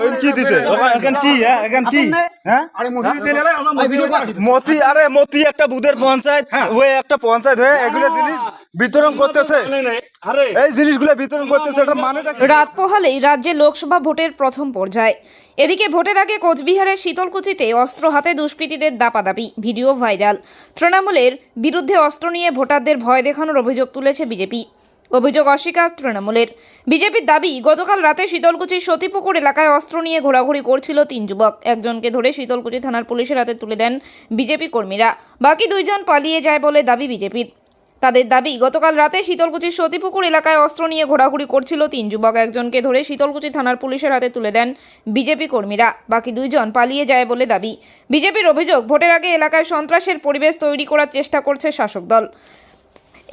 ওই কি দিছে? ওখান- কি হ্যাঁ এখান কি? হ্যাঁ? আরে মসজিদে তেল আমরা মসজিদের মতি আরে মতি একটা বুধের পঞ্চায়েত ওই একটা পঞ্চায়েত হয়ে এগুলো জিনিস বিতরণ করতেছে। এই জিনিসগুলো বিতরণ করতেছে এটা মানেটা রাত পোহালেই রাজ্যে লোকসভা ভোটের প্রথম পর্যায়ে। এদিকে ভোটের আগে কোচবিহারের শীতলকুচিতে অস্ত্র হাতে দুষ্কৃতীদের দাপাদাপি ভিডিও ভাইরাল। তৃণমূলের বিরুদ্ধে অস্ত্র নিয়ে ভোটারদের ভয় দেখানোর অভিযোগ তুলেছে বিজেপি। অভিযোগ অস্বীকার তৃণমূলের। বিজেপির দাবি, গতকাল রাতে শীতলকুচির সতীপুকুর এলাকায় অস্ত্র নিয়ে ঘোরাঘুরি করছিল তিন যুবক। একজনকে ধরে শীতলকুচি থানার পুলিশের হাতে তুলে দেন বিজেপি কর্মীরা। বাকি দুইজন পালিয়ে যায় বলে দাবি বিজেপির। তাদের দাবি, গতকাল রাতে শীতলকুচির সতীপুকুর এলাকায় অস্ত্র নিয়ে ঘোরাঘুরি করছিল তিন যুবক। একজনকে ধরে শীতলকুচি থানার পুলিশের হাতে তুলে দেন বিজেপি কর্মীরা। বাকি দুইজন পালিয়ে যায় বলে দাবি। বিজেপির অভিযোগ, ভোটের আগে এলাকায় সন্ত্রাসের পরিবেশ তৈরি করার চেষ্টা করছে শাসক দল।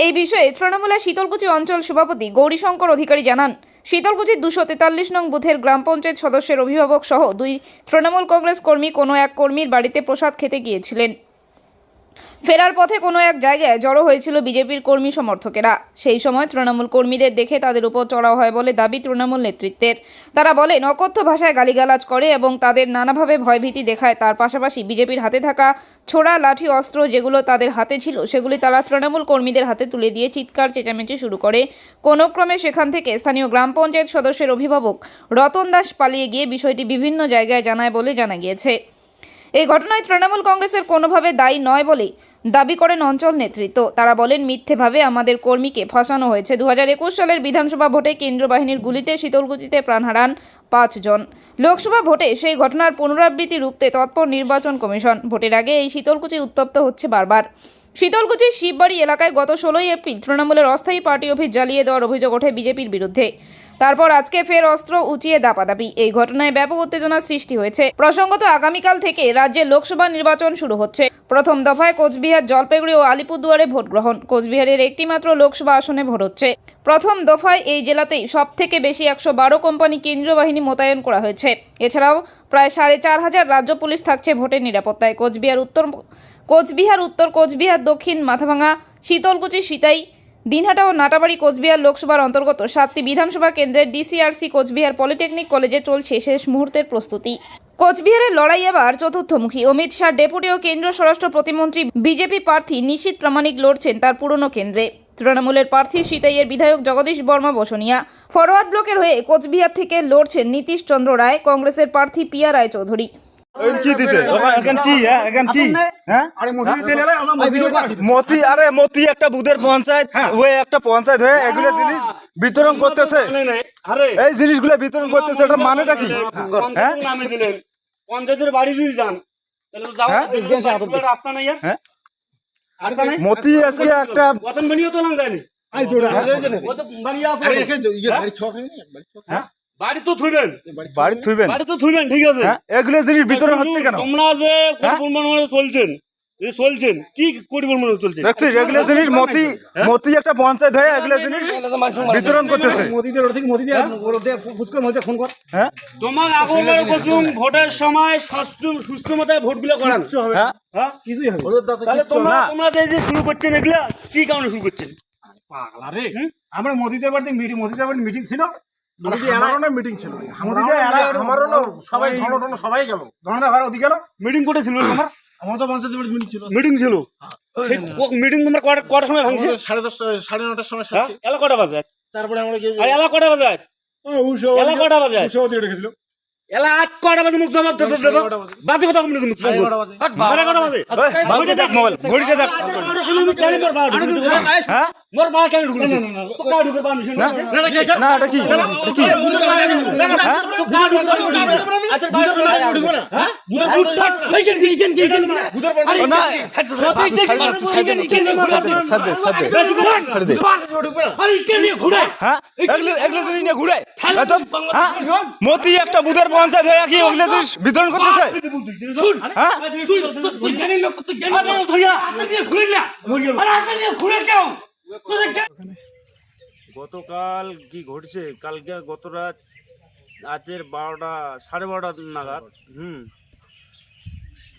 এই বিষয়ে তৃণমূলের শীতলকুচি অঞ্চল সভাপতি গৌরীশঙ্কর অধিকারী জানান, শীতলকুচির দুশো তেতাল্লিশ নং বুথের গ্রাম পঞ্চায়েত সদস্যের অভিভাবক সহ দুই তৃণমূল কংগ্রেস কর্মী কোনো এক কর্মীর বাড়িতে প্রসাদ খেতে গিয়েছিলেন। ফেরার পথে কোনো এক জায়গায় জড়ো হয়েছিল বিজেপির কর্মী সমর্থকেরা। সেই সময় তৃণমূল কর্মীদের দেখে তাদের উপর চড়াও হয় বলে দাবি তৃণমূল নেতৃত্বের। তারা বলেন, অকথ্য ভাষায় গালিগালাজ করে এবং তাদের নানাভাবে ভয়ভীতি দেখায়। তার পাশাপাশি বিজেপির হাতে থাকা ছোড়া লাঠি অস্ত্র যেগুলো তাদের হাতে ছিল, সেগুলি তারা তৃণমূল কর্মীদের হাতে তুলে দিয়ে চিৎকার, চেঁচামেচি শুরু করে। কোনো ক্রমে সেখান থেকে স্থানীয় গ্রাম পঞ্চায়েত সদস্যের অভিভাবক রতন দাস পালিয়ে গিয়ে বিষয়টি বিভিন্ন জায়গায় জানায় বলে জানা গিয়েছে। এই ঘটনায় তৃণমূল কংগ্রেসের কোনোভাবে দায়ী নয় বলে দাবি করেন অঞ্চল নেতৃত্ব। তারা বলেন, মিথ্যেভাবে আমাদের কর্মীকে ফাঁসানো হয়েছে। দু হাজার একুশ সালের বিধানসভা ভোটে কেন্দ্রীয় বাহিনীর গুলিতে শীতলকুচিতে প্রাণ হারান পাঁচজন লোকসভা ভোটে সেই ঘটনার পুনরাবৃত্তি রুখতে তৎপর নির্বাচন কমিশন। ভোটের আগে এই শীতলকুচি উত্তপ্ত হচ্ছে বারবার। শীতলকুচির শিববাড়ি এলাকায় গত ষোলোই এপ্রিল তৃণমূলের অস্থায়ী পার্টি অফিস জ্বালিয়ে দেওয়ার অভিযোগ ওঠে বিজেপির বিরুদ্ধে। তারপর আজকে ফের অস্ত্র উঁচিয়ে দাপাদাপি। এই ঘটনায় ব্যাপক উত্তেজনা সৃষ্টি হয়েছে। প্রসঙ্গত, আগামীকাল থেকে রাজ্যে লোকসভা নির্বাচন শুরু হচ্ছে। প্রথম দফায় কোচবিহার, জলপাইগুড়ি ও আলিপুরদুয়ারে ভোট গ্রহণ। কোচবিহারের একটিমাত্র লোকসভা আসনে ভোট হচ্ছে। প্রথম দফায় এই জেলাতেই সব থেকে বেশি একশো বারো কোম্পানি কেন্দ্রীয় বাহিনী মোতায়েন করা হয়েছে। এছাড়াও প্রায় সাড়ে চার হাজার রাজ্য পুলিশ থাকছে ভোটের নিরাপত্তায়। কোচবিহার উত্তর কোচবিহার উত্তর, কোচবিহার দক্ষিণ মাথাভাঙা, শীতলকুচি, সিতাই দিনহাটা ও নাটাবাড়ি কোচবিহার লোকসভার অন্তর্গত সাতটি বিধানসভা কেন্দ্রের ডিসিআরসি কোচবিহার পলিটেকনিক কলেজে চলছে শেষ মুহূর্তের প্রস্তুতি। কোচবিহারের লড়াই আবার চতুর্থমুখী। অমিত শাহ ডেপুটি ও কেন্দ্রীয় স্বরাষ্ট্র প্রতিমন্ত্রী, বিজেপি প্রার্থী নিশীত প্রামাণিক লড়ছেন তার পুরনো কেন্দ্রে। তৃণমূলের প্রার্থী সিতাইয়ের বিধায়ক জগদীশ বর্মা বসনিয়া। ফরওয়ার্ড ব্লকের হয়ে কোচবিহার থেকে লড়ছেন নীতিশ চন্দ্র রায়, কংগ্রেসের প্রার্থী পিয়া রায় চৌধুরী কি দিছে? ওখান- কি হ্যাঁ এখান কি? হ্যাঁ। মতি আরে মতি একটা বুধের পঞ্চায়েত ওই একটা পঞ্চায়েত হয়ে এগুলো জিনিস বিতরণ করতেছে। আরে এই জিনিসগুলো বিতরণ করতেছে এটা মানেটা কি? হ্যাঁ। পঞ্চায়েতের বাড়ি যদি যান হ্যাঁ? হ্যাঁ? মতি আজকে একটা বতন তো আই জোড়া। আছে। বাড়ি ছক হয়নি? বাড়ি ছক? বাড়ি তো থুইবেন? বাড়ি থুইবেন? বাড়ি তো থুইবেন ঠিক আছে? এগুলো জিনিস বিতরণ হচ্ছে কেন? তোমরা যে? চলছেন চলছেন কি পরিমাণে চলছেন? দেখছিস এগুলো জিনিস মতি মতি একটা পঞ্চায়েত হয়ে এগুলো জিনিস বিতরণ করতেছে। মোদিদের ওর থেকে মোদিদের ওর দিয়ে ফোন কর। হ্যাঁ? তোমার আগলে বসুন ভোটের সময় সুস্থ সুস্থ মতো ভোটগুলো করান। হ্যাঁ? হ্যাঁ? কিছুই হবে তাহলে তোমরা যে শুরু করছেন এগুলা কি কারণে শুরু করছেন? পাগলা রে। আমরা মোদিদের বাড়িতে মিটিং মোদিদের বাড়িতে মিটিং ছিল। মিটিং ছিল সবাই সবাই গেল ধনটা ঘর ওদিকে মিটিং করে ছিল তোমার আমার তো পঞ্চায়েত মিটিং ছিল মিটিং ছিল মিটিং তোমরা কটা কটার সময় ভাঙছে সাড়ে দশটা সাড়ে নটার সময় হ্যাঁ এলা কটা বাজে তারপরে আমরা এলা কটা বাজে এলা কটা বাজে এলা আট কটা বাজে মুখ জবাব দেবো দেবো বাজে কথা মুখ সাড়ে নটা বাজে। কটা বাজে দেখ মোবাইল ঘড়িতে দেখ আমি কেন মোর বাড়ি হ্যাঁ বাড়ি কেন ঢুকে ঢুকে তো কা ঢুকে পানি শুনে না না এটা কি এটা কি হ্যাঁ? তো কা ঢুকে পানি আচ্ছা বাড়ি শুনে হ্যাঁ বুধ বুধ এই কেন কি কেন কি কেন ও না ছাড় ছাড় ছাড় দে ছাড় দে আরে কেন ঘুরে হ্যাঁ এগুলো এগুলো জিনিস নিয়ে ঘুরে হ্যাঁ মতি একটা বুধের পঞ্চায়েত হয়ে কি ওগুলো জিনিস বিতরণ করতেছে শুন। হ্যাঁ? তুই তুই গতকাল কি ঘটছে? কালকে গত রাত রাতের বারোটা সাড়ে বারোটা নাগাদ হুম।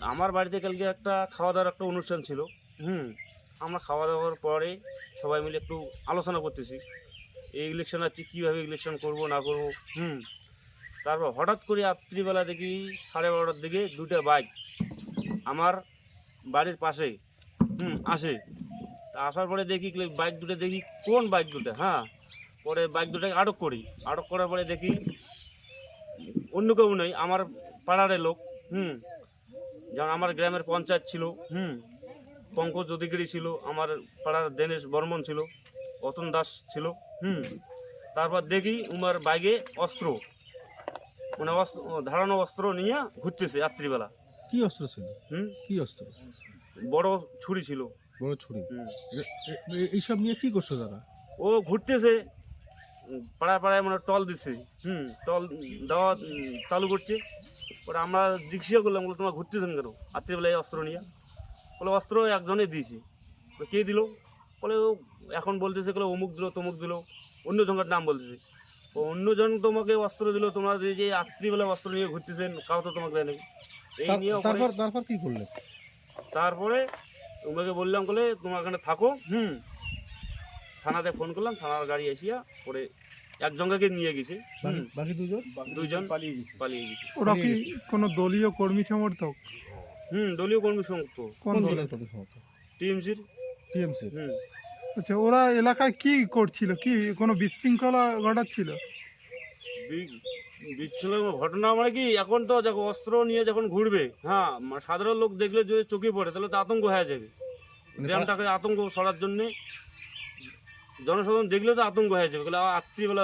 আমার বাড়িতে কালকে একটা খাওয়া দাওয়ার একটা অনুষ্ঠান ছিল হুম। আমরা খাওয়া দাওয়ার পরে সবাই মিলে একটু আলোচনা করতেছি। এই ইলেকশন আছে কীভাবে ইলেকশন করব না করব হুম। তারপর হঠাৎ করে রাত্রিবেলা দেখি সাড়ে বারোটার দিকে দুটা বাইক আমার বাড়ির পাশে, হুম, আসে। তা আসার পরে দেখি বাইক দুটো, দেখি কোন বাইক দুটো? হ্যাঁ পরে বাইক দুটোকে আটক করি। আটক করার পরে দেখি অন্য কেউ নেই, আমার পাড়ার লোক, হুম। যেমন আমার গ্রামের পঞ্চায়েত ছিল, হুম। পঙ্কজ অধিকারী ছিল, আমার পাড়ার দীনেশ বর্মন ছিল অতন দাস ছিল, হুম। তারপর দেখি উমার বাইকে অস্ত্র। মানে অস্ত্র ধারানো অস্ত্র নিয়ে ঘুরতেছে রাত্রিবেলা। কি অস্ত্র ছিল? হুম? কি অস্ত্র? বড় ছুরি ছিল। বড় ছুরি? এইসব নিয়ে কি করছ তারা? ও ঘুরতেছে পাড়ায় পাড়ায় মানে টল দিচ্ছে। হুম টল দেওয়া চালু করছে। ওরা আমরা জিজ্ঞাসা করলাম বলে তোমার ঘুরতেছেন কেন? রাত্রিবেলায় অস্ত্র নিয়ে। বলে অস্ত্র একজনে দিয়েছি। কে দিল? বলে ও এখন বলতেছে বলে অমুক দিল তমুক দিল। অন্য জনের নাম বলতেছে। অন্যজন তোমাকে অস্ত্র দিল তোমরা যে যে রাত্রিবেলা অস্ত্র নিয়ে ঘুরতেছেন কাউ তো তোমাকে দেয় নাকি এই নিয়ে তারপর তারপর কি করলে? তারপরে তোমাকে বললাম বলে তোমার এখানে থাকো হুম। থানাতে ফোন করলাম থানার গাড়ি এসিয়া পরে একজনকে নিয়ে গেছে বাকি হুম, দুজন? দুইজন পালিয়ে গেছে। পালিয়ে গেছে। ওরা কি কোনো দলীয় কর্মী সমর্থক? হুম দলীয় কর্মী সমর্থক। কোন কোন দল দলের? কর্মী সমর্থক? টিএমসির। টিএমসি হুম। আচ্ছা ওরা এলাকায় কি করছিল? কি কোনো বিশৃঙ্খলা ঘটাচ্ছিল? বি- বিচ্ছিন্ন ঘটনা মানে কি এখন তো দেখো অস্ত্র নিয়ে যখন ঘুরবে হ্যাঁ সাধারণ লোক দেখলে যদি চোখে পড়ে তাহলে তো আতঙ্ক হয়ে যাবে। গ্রামটাকে আতঙ্ক সরার জন্যে জনসাধারণ দেখলে তো আতঙ্ক হয়ে যাবে রাত্রিবেলা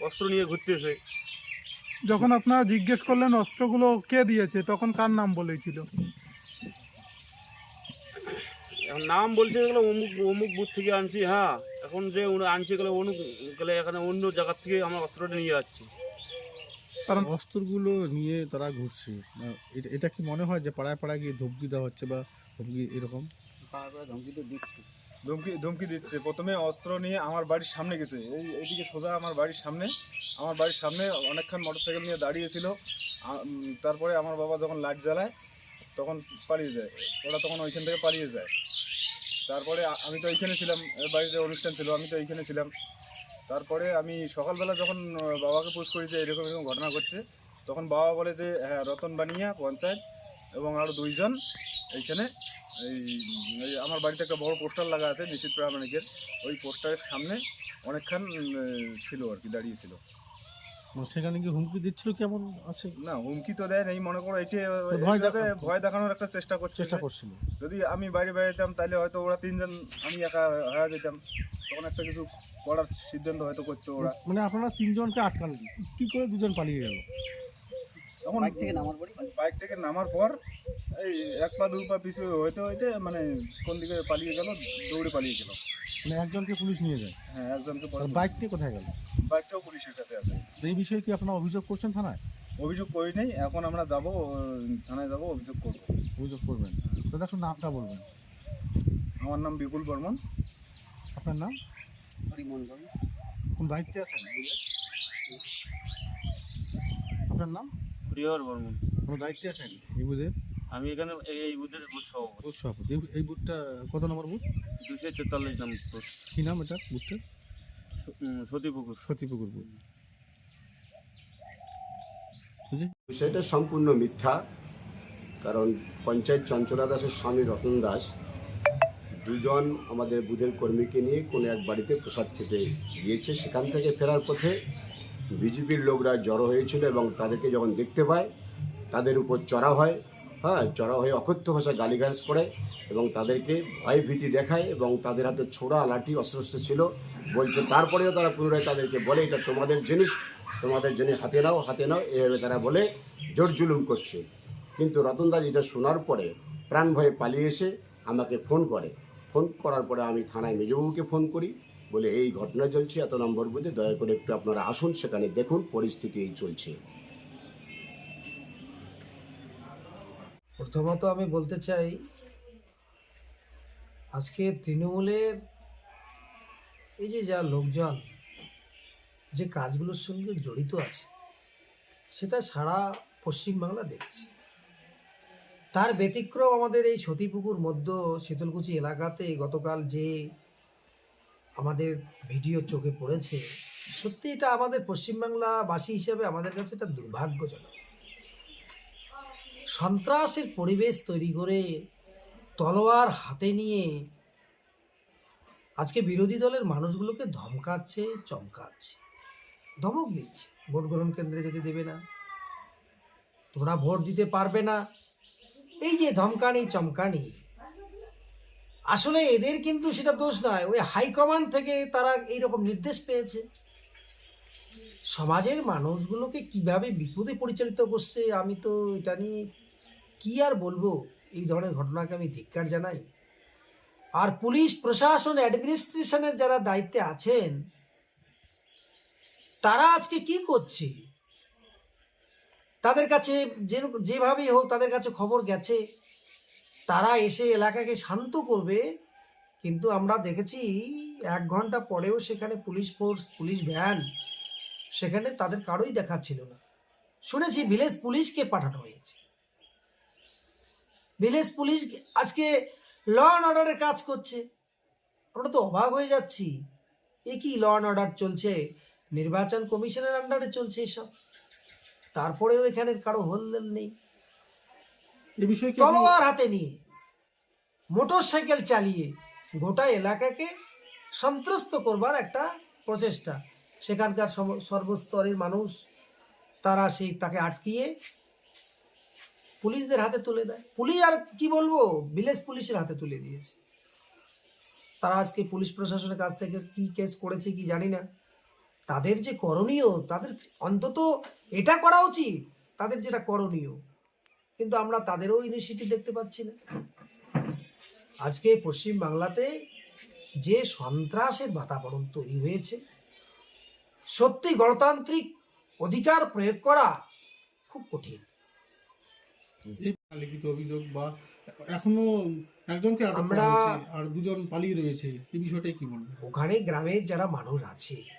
অস্ত্র নিয়ে ঘুরতেছে যখন আপনারা জিজ্ঞেস করলেন অস্ত্রগুলো কে দিয়েছে তখন কার নাম বলেছিল? এখন নাম বলছে এগুলো অমুক অমুক বুথ থেকে আনছি হ্যাঁ। এখন যে উনি আনছে গেলে অনুক গেলে এখানে অন্য জায়গার থেকে আমরা অস্ত্রটা নিয়ে যাচ্ছি। কারণ অস্ত্রগুলো নিয়ে তারা ঘুরছে। না, এটা- এটা কি মনে হয় যে পাড়ায় পাড়ায় গিয়ে ধমকি দেওয়া হচ্ছে বা ধমকি এরকম? ধমকি তো দিচ্ছে। ধমকি ধমকি দিচ্ছে। প্রথমে অস্ত্র নিয়ে আমার বাড়ির সামনে গেছে। এই এইদিকে সোজা আমার বাড়ির সামনে আমার বাড়ির সামনে অনেকক্ষণ মোটরসাইকেল নিয়ে দাঁড়িয়েছিল। তারপরে আমার বাবা যখন লাইট জ্বালায় তখন পালিয়ে যায়। ওরা তখন ওইখান থেকে পালিয়ে যায়। তারপরে আমি তো ওইখানে ছিলাম বাড়িতে অনুষ্ঠান ছিল, আমি তো ওইখানে ছিলাম। তারপরে আমি সকালবেলা যখন বাবাকে পোস্ট করি যে এরকম এরকম ঘটনা ঘটছে, তখন বাবা বলে যে হ্যাঁ রতন বানিয়া পঞ্চায়েত এবং আরও দুইজন এইখানে, এই আমার বাড়িতে একটা বড় পোস্টার লাগা আছে নিশ্চিত প্রামাণিকের। ওই পোস্টারের সামনে অনেকক্ষণ ছিল আর কি দাঁড়িয়েছিল সেখানে কি হুমকি দিচ্ছিল কেমন আছে? না হুমকি তো দেয় নেই মনে করো এটি ভয় এইভাবে ভয় দেখানোর একটা চেষ্টা করছে চেষ্টা করছিল। যদি আমি বাইরে বাইরে যেতাম তাহলে হয়তো ওরা তিনজন আমি একা হয়ে যেতাম। তখন একটা কিছু করার সিদ্ধান্ত হয়তো করতো ওরা। মানে আপনারা তিনজনকে আটকালেন কি করে দুজন পালিয়ে গেল? তখন বাইক থেকে নামার পর বাইক থেকে নামার পর এই এক পা দু পা পিছু হইতে হইতে মানে কোন দিকে পালিয়ে গেল দৌড়ে পালিয়ে গেল। মানে একজনকে পুলিশ নিয়ে যায়। হ্যাঁ একজনকে বাইকটি কোথায় গেল? বাইকটাও পুলিশের কাছে আছে। এই বিষয়ে কি আপনারা অভিযোগ করছেন থানায়? অভিযোগ করি নাই এখন আমরা যাব থানায় যাব অভিযোগ করব। অভিযোগ করবেন। দাদা একটু নামটা বলবেন। আমার নাম বিপুল বর্মন। আপনার নাম? কোন দায়িত্বে আছেন? আপনার নাম? প্রিয়র বর্মন। কোনো দায়িত্বে আছেন? এই বুথের? আমি এখানে এই- এই বুথের বুথ সভাপতি। বুথ সভাপতি। এই- এই বুথটা কত নম্বর বুথ? দুশো তেতাল্লিশ নম্বর বুথ। কী নাম এটা বুথটা সতীপুকুর। সতীপুকুর বুথ। বিষয়টা সম্পূর্ণ মিথ্যা, কারণ পঞ্চায়েত চঞ্চলা দাসের স্বামী রতন দাস দুজন আমাদের বুধের কর্মীকে নিয়ে কোনো এক বাড়িতে প্রসাদ খেতে গিয়েছে। সেখান থেকে ফেরার পথে বিজেপির লোকরা জড়ো হয়েছিল এবং তাদেরকে যখন দেখতে পায়, তাদের উপর চড়া হয় হ্যাঁ চড়া হয়ে অকথ্য ভাষায় গালিগালাজ করে এবং তাদেরকে ভয় ভীতি দেখায় এবং তাদের হাতে ছোড়া লাঠি অস্ত্র ছিল। বলছে, তারপরেও তারা পুনরায় তাদেরকে বলে, এটা তোমাদের জিনিস তোমাদের জন্য হাতে নাও হাতে নাও, এভাবে তারা বলে জোর জুলুম করছে। কিন্তু রতন দাস এটা শোনার পরে প্রাণ ভয়ে পালিয়ে এসে আমাকে ফোন করে। ফোন করার পরে আমি থানায় মেজবাবুকে ফোন করি, বলে এই ঘটনা চলছে, এত নম্বর বুঝে দয়া করে একটু আপনারা আসুন, সেখানে দেখুন পরিস্থিতি এই চলছে। প্রথমত আমি বলতে চাই, আজকে তৃণমূলের এই যে যা লোকজন যে কাজগুলোর সঙ্গে জড়িত আছে, সেটা সারা পশ্চিমবাংলা দেখছে। তার ব্যতিক্রম আমাদের এই সতীপুকুর মধ্য শীতলকুচি এলাকাতে গতকাল যে আমাদের ভিডিও চোখে পড়েছে সত্যি এটা আমাদের পশ্চিমবাংলাবাসী হিসেবে আমাদের কাছে এটা দুর্ভাগ্যজনক। সন্ত্রাসের পরিবেশ তৈরি করে তলোয়ার হাতে নিয়ে আজকে বিরোধী দলের মানুষগুলোকে ধমকাচ্ছে, চমকাচ্ছে। ধমক দিচ্ছে। ভোট গ্রহণ কেন্দ্রে যেতে দেবে না। তোমরা ভোট দিতে পারবে না। এই যে ধমকানি, চমকানি। আসলে এদের কিন্তু সেটা দোষ নয়। ওই হাইকমান্ড থেকে তারা এইরকম নির্দেশ পেয়েছে। সমাজের মানুষগুলোকে কীভাবে বিপদে পরিচালিত করছে, আমি তো এটা নিয়ে কি আর বলব? এই ধরনের ঘটনাকে আমি ধিক্কার জানাই। আর পুলিশ, প্রশাসন অ্যাডমিনিস্ট্রেশনের যারা দায়িত্বে আছেন তারা আজকে কি করছে? তাদের কাছে যেভাবেই হোক তাদের কাছে খবর গেছে, তারা এসে এলাকাকে শান্ত করবে। কিন্তু আমরা দেখেছি এক ঘণ্টা পরেও সেখানে পুলিশ ফোর্স, পুলিশ ভ্যান সেখানে তাদের কারোই দেখাচ্ছিল না। শুনেছি ভিলেজ পুলিশকে পাঠানো হয়েছে। ভিলেজ পুলিশ আজকে ল অ্যান্ড অর্ডারের কাজ করছে। আমরা তো অবাক হয়ে যাচ্ছি। এ কি ল অ্যান্ড অর্ডার চলছে? নির্বাচন কমিশনের আন্ডারে চলছে এসব। তারপরেও এখানে কারও হলদেল নেই। তলোয়ার হাতে নিয়ে মোটর সাইকেল চালিয়ে গোটা এলাকাকে সন্ত্রস্ত করবার একটা প্রচেষ্টা। সেখানকার সর্বস্তরের মানুষ তারা সেই তাকে আটকিয়ে পুলিশদের হাতে তুলে দেয়। পুলিশ আর কি বলব? ভিলেজ পুলিশের হাতে তুলে দিয়েছে। তারা আজকে পুলিশ প্রশাসনের কাছ থেকে কি কেস করেছে কি জানি না। তাদের যে করণীয় তাদের অন্তত এটা করা উচিত তাদের যেটা করণীয়। কিন্তু আমরা তাদেরও ইনিশিয়েটিভ দেখতে পাচ্ছি না। আজকে পশ্চিম বাংলাতে যে সন্ত্রাসের বাতাবরণ তৈরি হয়েছে সত্যি গণতান্ত্রিক অধিকার প্রয়োগ করা খুব কঠিন। লিখিত অভিযোগ বা এখনও একজনকে আমরা- আর দুজন পালিয়ে রয়েছে এই বিষয়টাই কি বলবেন? ওখানে গ্রামের যারা মানুষ আছে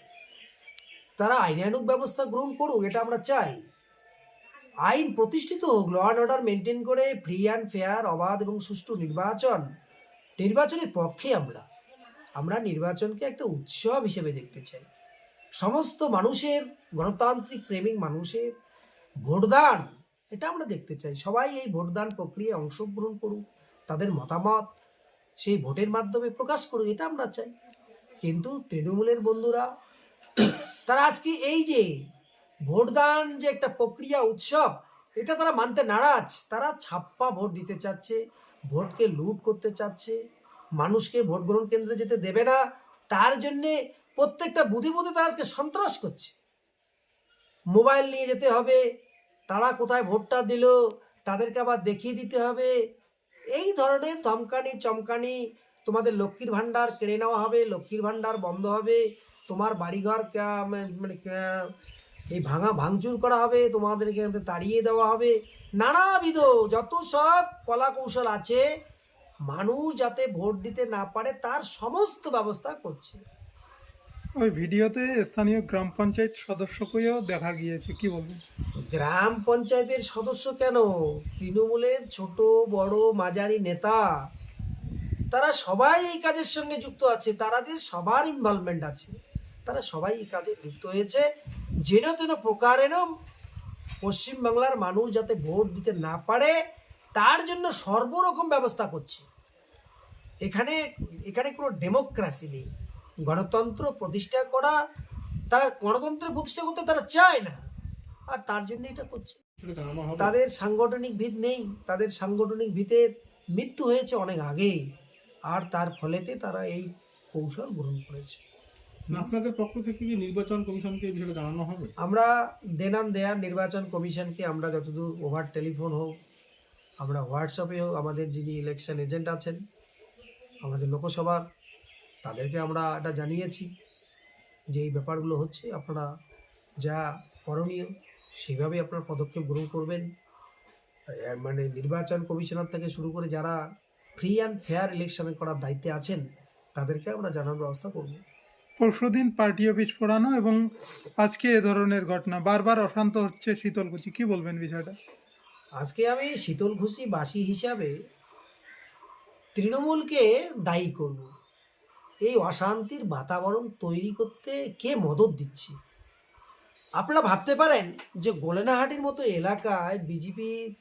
তারা আইনানুক ব্যবস্থা গ্রহণ করুক, এটা আমরা চাই। আইন প্রতিষ্ঠিত হোক ল অ্যান্ড অর্ডার মেনটেন করে ফ্রি অ্যান্ড ফেয়ার অবাধ এবং সুষ্ঠু নির্বাচন নির্বাচনের পক্ষে আমরা। আমরা নির্বাচনকে একটা উৎসব হিসেবে দেখতে চাই। সমস্ত মানুষের, গণতান্ত্রিক প্রেমিক মানুষের ভোটদান, এটা আমরা দেখতে চাই। সবাই এই ভোটদান প্রক্রিয়ায় অংশগ্রহণ করুক, তাদের মতামত সেই ভোটের মাধ্যমে প্রকাশ করুক, এটা আমরা চাই। কিন্তু তৃণমূলের বন্ধুরা তারা আজকে এই যে ভোটদান যে একটা প্রক্রিয়া, উৎসব, এটা তারা মানতে নারাজ। তারা ছাপ্পা ভোট দিতে চাচ্ছে, ভোটকে লুট করতে চাচ্ছে, মানুষকে ভোট গ্রহণ কেন্দ্রে যেতে দেবে না। তার জন্যে প্রত্যেকটা বুধে বুধে তারা আজকে সন্ত্রাস করছে। মোবাইল নিয়ে যেতে হবে, তারা কোথায় ভোটটা দিল, তাদেরকে আবার দেখিয়ে দিতে হবে। এই ধরনের ধমকানি, চমকানি তোমাদের লক্ষ্মীর ভাণ্ডার কেড়ে নেওয়া হবে, লক্ষ্মীর ভাণ্ডার বন্ধ হবে। তোমার বাড়িঘর মানে এই ভাঙা ভাঙচুর করা হবে তোমাদের তোমাদেরকে তাড়িয়ে দেওয়া হবে। নানাবিধ যত সব কলা কৌশল আছে মানুষ যাতে ভোট দিতে না পারে তার সমস্ত ব্যবস্থা করছে। ওই ভিডিওতে স্থানীয় গ্রাম পঞ্চায়েত সদস্যকেও দেখা গিয়েছে কি বলবেন গ্রাম পঞ্চায়েতের সদস্য কেন? তৃণমূলের ছোট বড় মাঝারি নেতা। তারা সবাই এই কাজের সঙ্গে যুক্ত আছে তারাদের সবার ইনভলভমেন্ট আছে। তারা সবাই কাজে যুক্ত হয়েছে। যেন তেন প্রকারেণ পশ্চিমবাংলার মানুষ যাতে ভোট দিতে না পারে, তার জন্য সর্বরকম ব্যবস্থা করছে। এখানে এখানে কোনো ডেমোক্রেসি নেই। গণতন্ত্র প্রতিষ্ঠা করা, তারা গণতন্ত্র প্রতিষ্ঠা করতে তারা চায় না। আর তার জন্য এটা করছে। তাদের সাংগঠনিক ভিত নেই। তাদের সাংগঠনিক ভিতের মৃত্যু হয়েছে অনেক আগেই। আর তার ফলেতে তারা এই কৌশল গ্রহণ করেছে। না, আপনাদের পক্ষ থেকে কি নির্বাচন কমিশনকে এই বিষয়টা জানানো হবে? আমরা দেনান দেয়ার নির্বাচন কমিশনকে আমরা যতদূর ওভার টেলিফোন হোক আমরা হোয়াটসঅ্যাপে হোক আমাদের যিনি ইলেকশন এজেন্ট আছেন আমাদের লোকসভার তাদেরকে আমরা এটা জানিয়েছি যে এই ব্যাপারগুলো হচ্ছে। আপনারা যা করণীয় সেভাবে আপনারা পদক্ষেপ গ্রহণ করবেন। মানে নির্বাচন কমিশনার থেকে শুরু করে যারা ফ্রি অ্যান্ড ফেয়ার ইলেকশন করার দায়িত্বে আছেন তাদেরকে আমরা জানার ব্যবস্থা করব। পরশুদিন পার্টি অফিস পোড়ানো এবং আজকে এ ধরনের ঘটনা। বারবার অশান্ত হচ্ছে শীতলকুচি। কি বলবেন বিষয়টা? আজকে আমি শীতল ঘুষি বাসী হিসাবে তৃণমূলকে দায়ী করব। এই অশান্তির বাতাবরণ তৈরি করতে কে মদত দিচ্ছে? আপনারা ভাবতে পারেন যে গোলেনাহাটির মতো এলাকায় বিজেপি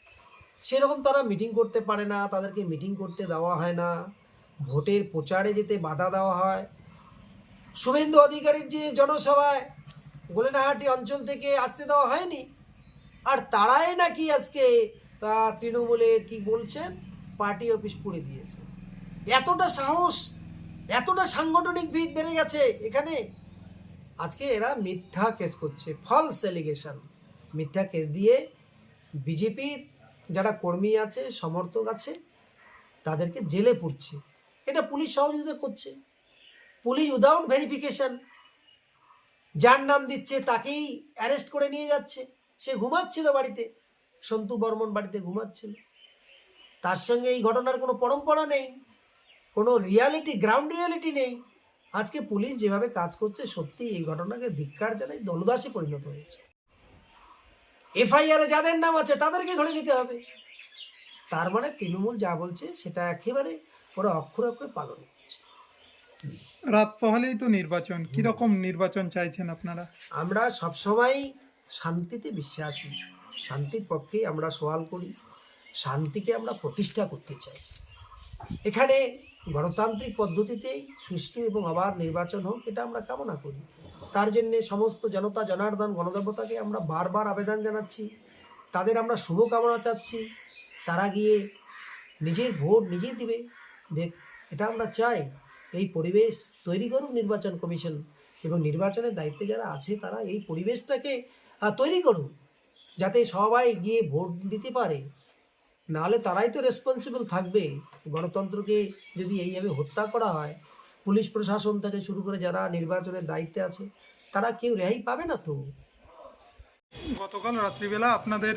সেরকম তারা মিটিং করতে পারে না, তাদেরকে মিটিং করতে দেওয়া হয় না, ভোটের প্রচারে যেতে বাধা দেওয়া হয়। শুভেন্দু অধিকারীর যে জনসভায় গোলেনাহাটি অঞ্চল থেকে আসতে দেওয়া হয়নি, আর তারাই নাকি আজকে তৃণমূলের কি বলছেন, পার্টি অফিস পুড়ে দিয়েছে। এতটা সাহস, এতটা সাংগঠনিক ভিত বেড়ে গেছে এখানে। আজকে এরা মিথ্যা কেস করছে ফলস এলিগেশন মিথ্যা কেস দিয়ে বিজেপির যারা কর্মী আছে, সমর্থক আছে, তাদেরকে জেলে পুড়ছে। এটা পুলিশ সহযোগিতা করছে। পুলিশ উইদাউট ভেরিফিকেশন যার নাম দিচ্ছে, তাকেই অ্যারেস্ট করে নিয়ে যাচ্ছে। সে ঘুমাচ্ছিল বাড়িতে, সন্তু বর্মন বাড়িতে ঘুমাচ্ছিল। তার সঙ্গে এই ঘটনার কোনো পরম্পরা নেই, কোনো রিয়ালিটি গ্রাউন্ড রিয়ালিটি নেই। আজকে পুলিশ যেভাবে কাজ করছে, সত্যি এই ঘটনাকে ধিক্কার জানাই দলদাসে পরিণত হয়েছে। এফআইআরে যাদের নাম আছে, তাদেরকে ধরে নিতে হবে। তার মানে তৃণমূল যা বলছে, সেটা একেবারে ওরা অক্ষরে অক্ষরে পালন করছে রাত পহলেই তো নির্বাচন। কীরকম নির্বাচন চাইছেন আপনারা? আমরা সবসময় শান্তিতে বিশ্বাসী। শান্তির পক্ষেই আমরা সওয়াল করি। শান্তিকে আমরা প্রতিষ্ঠা করতে চাই। এখানে গণতান্ত্রিক পদ্ধতিতেই সুষ্ঠু এবং অবাধ নির্বাচন হোক, এটা আমরা কামনা করি। তার জন্য সমস্ত জনতা, জনার্দন, গণদেবতাকে আমরা বারবার আবেদন জানাচ্ছি। তাদের আমরা শুভকামনা চাচ্ছি। তারা গিয়ে নিজের ভোট নিজেই দিবে। দেখ, এটা আমরা চাই। এই পরিবেশ তৈরি করুক নির্বাচন কমিশন এবং নির্বাচনের দায়িত্বে যারা আছে তারা এই পরিবেশটাকে তৈরি করুক, যাতে সবাই গিয়ে ভোট দিতে পারে। নাহলে তারাই তো রেসপন্সিবল থাকবে। গণতন্ত্রকে যদি এইভাবে হত্যা করা হয়, পুলিশ প্রশাসন থেকে শুরু করে যারা নির্বাচনের দায়িত্বে আছে, তারা কেউ রেহাই পাবে না তো? গতকাল রাত্রিবেলা আপনাদের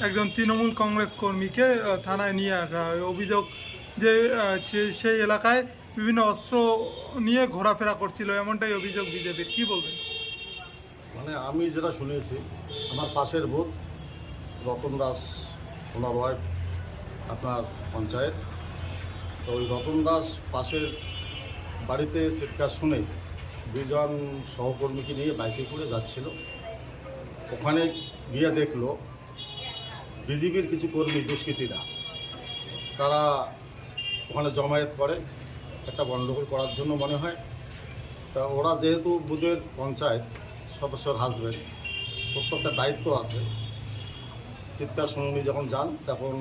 একজন তৃণমূল কংগ্রেস কর্মীকে থানায় নিয়ে আসা অভিযোগ যে- সেই এলাকায় বিভিন্ন অস্ত্র নিয়ে ঘোরাফেরা করছিল, এমনটাই অভিযোগ বিজেপির। কি বলবেন? মানে আমি যেটা শুনেছি, আমার পাশের বুথ, রতন দাস ওনার ওয়াইফ আপনার পঞ্চায়েত। তো ওই রতন দাস পাশের বাড়িতে চিৎকার শুনে দুজন সহকর্মীকে নিয়ে বাইকে করে যাচ্ছিল। ওখানে গিয়ে দেখল বিজেপির কিছু কর্মী দুষ্কৃতীরা। তারা ওখানে জমায়েত করে। একটা গণ্ডগোল করার জন্য মনে হয়। তা ওরা যেহেতু বুথের পঞ্চায়েত সদস্যর হাজবেন্ড প্রত্যেকটা দায়িত্ব আছে। চিৎকার শুনুনি যখন যান, তখন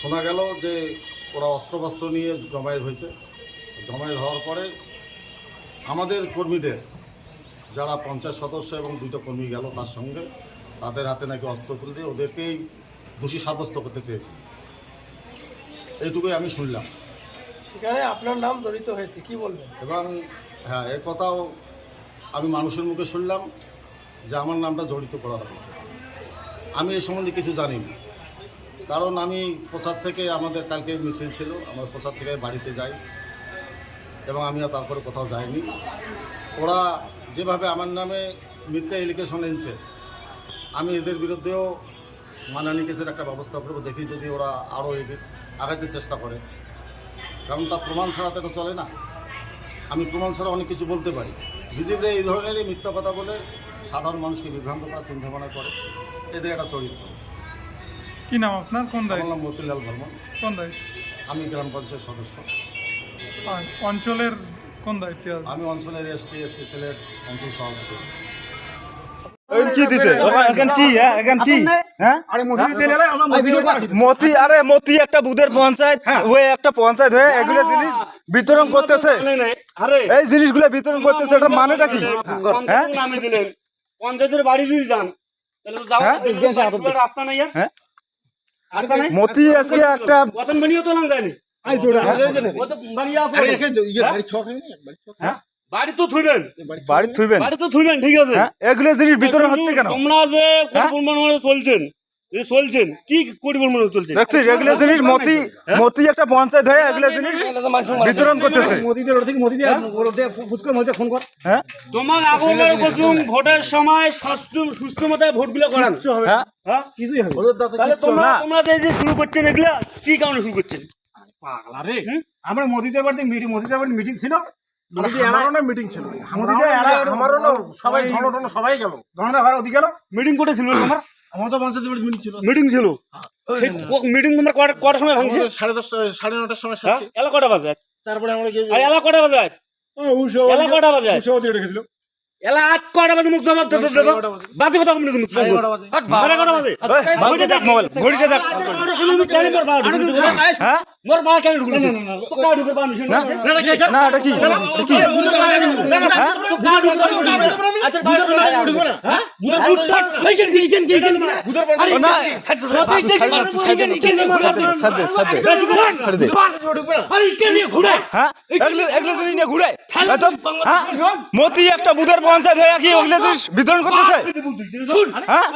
শোনা গেল যে ওরা অস্ত্রবস্ত্র নিয়ে জমায়েত হয়েছে। জমায়েত হওয়ার পরে আমাদের কর্মীদের, যারা পঞ্চায়েত সদস্য এবং দুটো কর্মী গেল তার সঙ্গে, তাদের হাতে নাকি অস্ত্র তুলে দিয়ে ওদেরকেই দোষী সাব্যস্ত করতে চেয়েছে। এইটুকুই আমি শুনলাম। সেখানে আপনার নাম জড়িত হয়েছে, কি বলবেন? এবং হ্যাঁ এ কথাও আমি মানুষের মুখে শুনলাম যে আমার নামটা জড়িত করা হয়েছে আমি এ সম্বন্ধে কিছু জানি না। কারণ আমি প্রচার থেকে আমাদের কালকে মিছিল ছিল, আমার প্রচার থেকে বাড়িতে যাই এবং আমি আর তারপরে কোথাও যাইনি। ওরা যেভাবে আমার নামে মিথ্যা এলিগেশন এনেছে, আমি এদের বিরুদ্ধেও মানানি কেসের একটা ব্যবস্থা করব, দেখি যদি ওরা আরও এগিয়ে আগাতে চেষ্টা করে। কারণ তার প্রমাণ ছাড়া তো চলে না। আমি প্রমাণ ছাড়া অনেক কিছু বলতে পারি। বিজেপি এই ধরনেরই মিথ্যা কথা বলে সাধারণ মানুষকে বিভ্রান্ত করার চিন্তা ভাবনা করে। এদের একটা চরিত্র। কি নাম আপনার? কোন দায়িত্ব? নাম মতিলাল বর্মন। কোন দায়িত্ব? আমি গ্রাম পঞ্চায়েত সদস্য। অঞ্চলের কোন দায়িত্বে আমি অঞ্চলের এসটি এসসি সেলের অঞ্চল সভাপতি। কি দিছে? এখন কি হ্যাঁ? এখন কি? হ্যাঁ? আরে আমরা মতি আরে মতি একটা বুধের পঞ্চায়েত ওই একটা পঞ্চায়েত হয়ে এগুলো জিনিস বিতরণ করতেছে। আরে। এই জিনিসগুলো বিতরণ করতেছে এটা মানেটা কি? হ্যাঁ? পঞ্চায়েতের নামে দিলেন। পঞ্চায়েতের বাড়ি যদি যান তাহলে তো যাওয়ার হ্যাঁ? রাস্তা নাই হ্যাঁ? মতি আজকে একটা কতন বানিয়ে তো লাম আই দৌড়া, আই দৌড়া, আই ও তো বানিয়ে আছে আরে এখানে বাড়ি ছক বাড়ি ছক নেই। বাড়ি তো থুইবেন। বাড়ি থুইবেন? বাড়ি তো থুইবেন ঠিক আছে। এগুলো জিনিস বিতরণ হচ্ছে কেন? তোমরা যে? পরিমাণ চলছেন চলছেন কি পরিমাণ চলছে দেখছিস এগুলো জিনিস মতি মতি একটা পঞ্চায়েত হয়ে এগুলো জিনিস বিতরণ করতেছে। মসজিদের ওর থেকে মসজিদে দিয়ে ফুসকে মসজিদে ফোন কর। হ্যাঁ? তোমার আগমনের কসুম ভোটের সময় সুষ্ঠু সুষ্ঠু মতো ভোটগুলো করান। হ্যাঁ? হ্যাঁ? কিছুই হবে তাহলে তোমরা তোমরা যে যে শুরু করছেন এগুলা কি কারণে শুরু করছেন? পাগলা রে। আমরা মোদিদের বাড়িতে মিটিং মোদিদের বাড়িতে মিটিং ছিল। মিটিং ছিল। মোদিদের এলাকায় আমারও না সবাই ধনো সবাই গেল। ধনদা ঘর ওদিকে গেল মিটিং করেছিল তোমার আমার? তো পঞ্চায়েত মিটিং ছিল। মিটিং ছিল। মিটিং তোমরা কটার সময় ভাঙছে? সাড়ে দশটা সাড়ে নটার সময় হ্যাঁ এলা কটা বাজে তারপরে আমরা এলা কটা বাজে এলা কটা বাজে রেখেছিল এলা আট কটা বাজে মুখ জবাব দাও সাড়ে বাজে। বাজে কথা বলে মুখ সাড়ে এগারোটা বাজে। বাজে ঘড়িটা দেখ মোবাইল ঘড়িটা দেখ হ্যাঁ মোর বাবা কেন ঢুকলো তো কা ঢুকে পারমিশন না না এটা কি এটা কি আচ্ছা বাইরে ঢুকবে না হ্যাঁ এইখান কি এইখান কি এইখান আরে না সাদে সাদে আরে এইখান ঘুরে হ্যাঁ এগুলো এগুলো জিনিস নিয়ে ঘুরে হ্যাঁ মতি একটা বুধের পঞ্চায়েত হয়ে কি ওগুলো তুই বিতরণ করতেছে শুন হ্যাঁ?